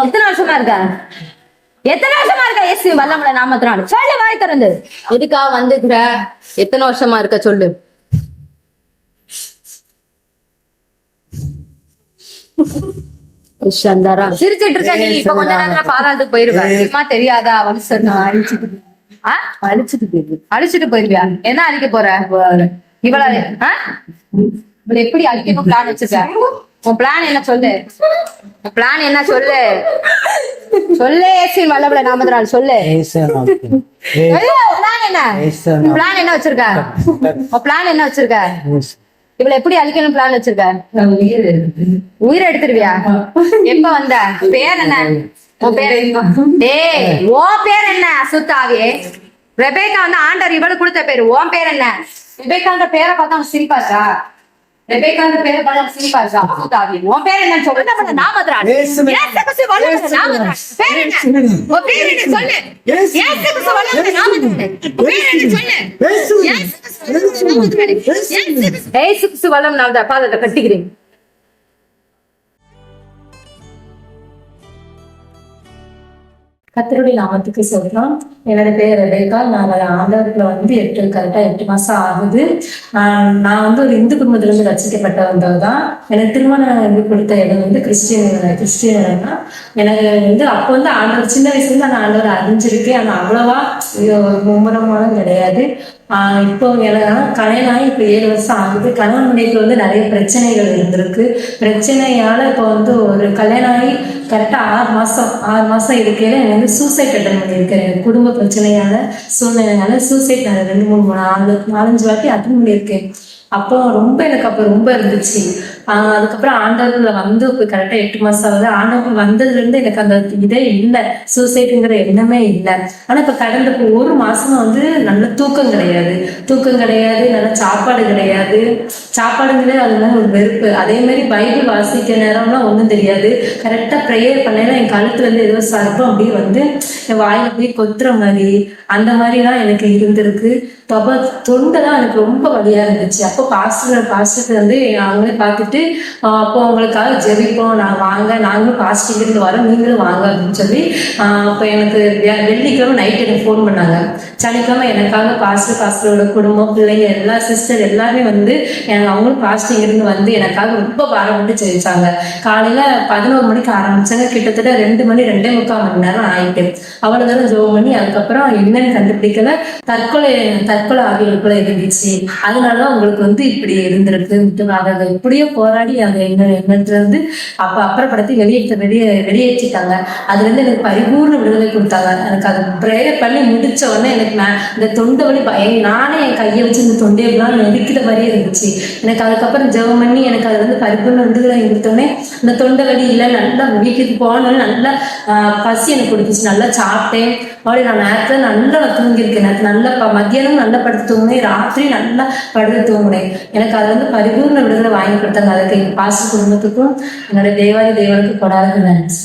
எத்தனை வருஷமா இருக்க எத்தனை வருஷமா இருக்க இயேசு? வல்லமல நாமத்தினால. சொல்லு வாய் திறந்து. எதுக்கா வந்துக்கிற எத்தனை வருஷமா இருக்க சொல்லு. சந்தாரா சிரிச்சிட்டு இருக்க நீ இப்ப கொஞ்ச நேரத்துல பாராட்டுக்கு போயிருவ சும்மா தெரியாதா? அவனு சொன்னா ஆ? அழிச்சிட்டு போயிருக்கு. அழிச்சிட்டு போயிருவியா என்ன அழிக்க போற? இவள ஆ? இவள எப்படி அழிக்கணும் பிளான் வச்சிருக்க? உன் பிளான் என்ன சொல்லு? உன் பிளான் என்ன சொல்லு? சொல்லு ஏசி வல்லபல நாமத்தினால் சொல்லு. பிளான் என்ன பிளான் என்ன? வச்சிருக்க? உன் பிளான் என்ன வச்சிருக்க? இவள எப்படி அழிக்கணும் பிளான் வச்சிருக்க? உயிரை எடுத்துருவியா? எப்ப வந்த? பேர் என்ன? உன் பேர் என்ன? சுத்தாவே? ரெபேக்கா வந்து ஆண்டர் இவளுக்கு கொடுத்த பேரு. உன் பேர் என்ன? ரெபேக்கான்ற பேரை பார்த்தா அவன் சிரிப்பா இருக்கா ரெபேக்கான்ற பேரை பார்த்தா அவன் சிரிப்பா இருக்கா சுத்தாவே உன் பேர் என்னன்னு சொல்லு. நாமத்ரான். பேர் என்ன? உன் பேர் என்ன சொல்லு. இயேசுகிறிஸ்து வல்லவரே, நாமத்ரான். உன் கத்தருடைய நாமத்துக்கு சொல்றோம். என்னோட பேர் ரெபேக்கா. நான் ஆண்டவர்ல வந்து எட்டு கரெக்டா எட்டு மாசம் ஆகுது. ஆஹ் நான் வந்து ஒரு இந்து குடும்பத்துல இருந்து ரசிக்கப்பட்ட வந்தவ தான் எனக்கு திருமணம் வந்து கொடுத்த இடம் வந்து கிறிஸ்டியன் கிறிஸ்டியன் தான். எனக்கு வந்து அப்போ வந்து ஆண்டவர் சின்ன வயசுல இருந்து நான் ஆண்டவர் அறிஞ்சிருக்கேன். ஆனா அவ்வளவா மும்முரமான கிடையாது. இப்போ என்னன்னா கல்யாணம் ஆகி இப்போ ஏழு வருஷம் ஆகுது. கணவன் மனைவிக்கு வந்து நிறைய பிரச்சனைகள் இருந்திருக்கு. பிரச்சனையால் இப்போ வந்து ஒரு கல்யாணம் ஆகி கரெக்டாக ஆறு மாதம் ஆறு மாதம் இருக்கையில் எனக்கு வந்து சூசைட் அட்டன் பண்ணியிருக்கேன் எனக்கு குடும்ப பிரச்சனையால் சூழ்நிலையால் சூசைட் நான் ரெண்டு மூணு மூணு நாலு நாலஞ்சு வாட்டி அட்டன் பண்ணியிருக்கேன். அப்போ ரொம்ப எனக்கு அப்போ ரொம்ப இருந்துச்சு. அதுக்கப்புறம் ஆண்டவர்ல வந்து இப்போ கரெக்டா எட்டு மாசம் ஆகுது ஆண்டவர் வந்ததுல இருந்து எனக்கு அந்த இதே இல்லை. சூசைடுங்கிற எண்ணமே இல்லை. ஆனா இப்ப கடந்த ஒரு மாசமா வந்து நல்ல தூக்கம் கிடையாது. தூக்கம் கிடையாது நல்ல சாப்பாடு கிடையாது. சாப்பாடுங்கிறதே அதுதான் ஒரு வெறுப்பு. அதே மாதிரி பைபிள் வாசிக்க நேரம்லாம் ஒண்ணும் தெரியாது. கரெக்டா ப்ரேயர் பண்ணேன்னா என் கழுத்துல இருந்து ஏதோ சர்ப்பம் அப்படியே வந்து என் வாயில போய் கொத்துற மாதிரி அந்த மாதிரிலாம் எனக்கு இருந்திருக்கு. தொப தொண்டை தான் எனக்கு ரொம்ப வழியா இருந்துச்சு. அப்போ பாஸ்டர் பாஸ்டர் வந்து அவங்களே பார்த்து ஆஹ் அப்போ உங்களுக்காக ஜெபிப்போம். நான் வாங்க. நாங்களும் பாஸ்டிங் இருந்து வரோம். நீங்களும் வாங்க அப்படின்னு சொல்லி அப்போ எனக்கு வெள்ளிக்கிழமை நைட் எனக்கு ஃபோன் பண்ணாங்க. சனிக்கிழமை எனக்காக பாஸ்டர் பாஸ்டரோட குடும்பம் பிள்ளைங்க எல்லா சிஸ்டர் எல்லாருமே வந்து எனக்கு அவங்களும் பாசிட்டிவ் இருந்து வந்து எனக்காக ரொம்ப பாரப்பட்டு ஜெயிச்சாங்க காலையில பதினோரு மணிக்கு ஆரம்பிச்சாங்க. கிட்டத்தட்ட ரெண்டு மணி ரெண்டே முக்கால் மணி நேரம் ஆயிட்டு. அவ்வளவு தானே ஜோம் பண்ணி அதுக்கப்புறம் என்னன்னு கண்டுபிடிக்கல. தற்கொலை தற்கொலை ஆகியோருக்குள்ள இருந்துச்சு. அதனாலதான் உங்களுக்கு வந்து இப்படி இருந்திருக்கு. இப்படியே எப்படியோ போராடி அதை என்ன என்னன்றது வந்து அப்ப அப்புறப்படுத்தி வெளியேற்ற வெளியே வெளியேற்றிட்டாங்க. அதுல இருந்து எனக்கு பரிபூர்ண விடுதலை கொடுத்தாங்க. எனக்கு அதை ப்ரேயர் பண்ணி முடிச்ச உடனே எனக்கு நான் இந்த தொண்டை வலி பய- நானே என் கையை வச்சு இந்த தொண்டையெல்லாம் நெருக்கிற மாதிரியே இருந்துச்சு. எனக்கு அதுக்கப்புறம் ஜெபம் பண்ணி எனக்கு அது வந்து பரிபூர்ண விடுதலை கொடுத்தோடனே இந்த தொண்டை வலி இல்லை நல்லா வீட்டுக்கு போனோடனே நல்லா பசி எனக்கு கொடுத்துச்சு. நல்லா சாப்பிட்டேன். மறுபடியும் நான் நேரத்தில் நல்லா தூங்கியிருக்கேன். நேரத்தில் நல்லா ப- மத்தியானம் நல்லா படுத்து தூங்கினேன். ராத்திரி நல்லா படுத்து தூங்கினேன். எனக்கு அது வந்து பரிபூர்ண விடுதலை வாங்கி கொடுத்தாங்க. அதுக்கு எங்கள் பாச குடும்பத்துக்கும் என்னோட தேவாதி தேவனுக்கு கொடாத நன்றி